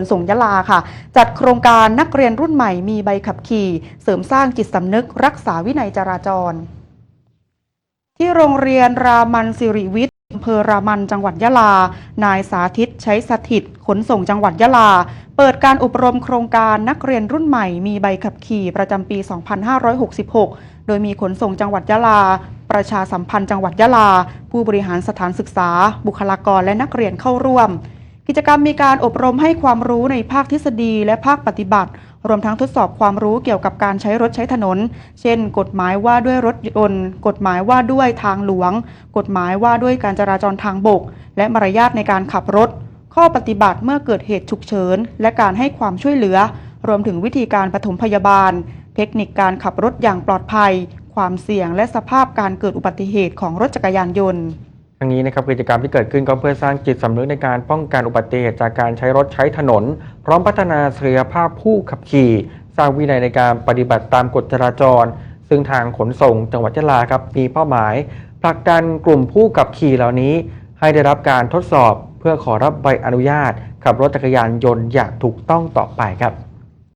นส่งยะลาค่ะ จัดโครงการนักเรียนรุ่นใหม่มีใบขับขี่ เสริมสร้างจิตสำนึกรักษาวินัยจราจร ที่โรงเรียนรามันสิริวิทย์อำเภอรามันจังหวัดยะลา นายสาธิตใช้สถิตขนส่งจังหวัดยะลา เปิดการอบรมโครงการนักเรียนรุ่นใหม่มีใบขับขี่ประจำปี 2566 โดยมีขนส่งจังหวัดยะลา ประชาสัมพันธ์จังหวัดยะลา ผู้บริหารสถานศึกษา บุคลากรและนักเรียนเข้าร่วม กิจกรรมมีการอบรมให้ความรู้ในภาคทฤษฎีและภาคปฏิบัติ รวมทั้งทดสอบความรู้เกี่ยวกับการใช้รถใช้ถนน เช่น กฎหมายว่าด้วยรถยนต์ กฎหมายว่าด้วยทางหลวง กฎหมายว่าด้วยการจราจรทางบก และมารยาทในการขับรถ ข้อปฏิบัติเมื่อเกิดเหตุฉุกเฉิน และการให้ความช่วยเหลือ รวมถึงวิธีการปฐมพยาบาล เทคนิคการขับรถอย่างปลอดภัย ความเสี่ยงและสภาพการเกิดอุบัติเหตุของรถจักรยานยนต์ ทั้งนี้นะครับกิจกรรมที่เกิดขึ้นก็เพื่อสร้างจิตสำนึกในการป้องกันอุบัติเหตุจากการใช้รถใช้ถนน พร้อมพัฒนาศักยภาพผู้ขับขี่ สร้างวินัยในการปฏิบัติตามกฎจราจร ซึ่งทางขนส่งจังหวัดยะลาครับมีเป้าหมายผลักดันกลุ่มผู้ขับขี่เหล่านี้ ให้ได้รับการทดสอบ เพื่อขอรับใบอนุญาตขับรถจักรยานยนต์อย่างถูกต้องต่อไปครับ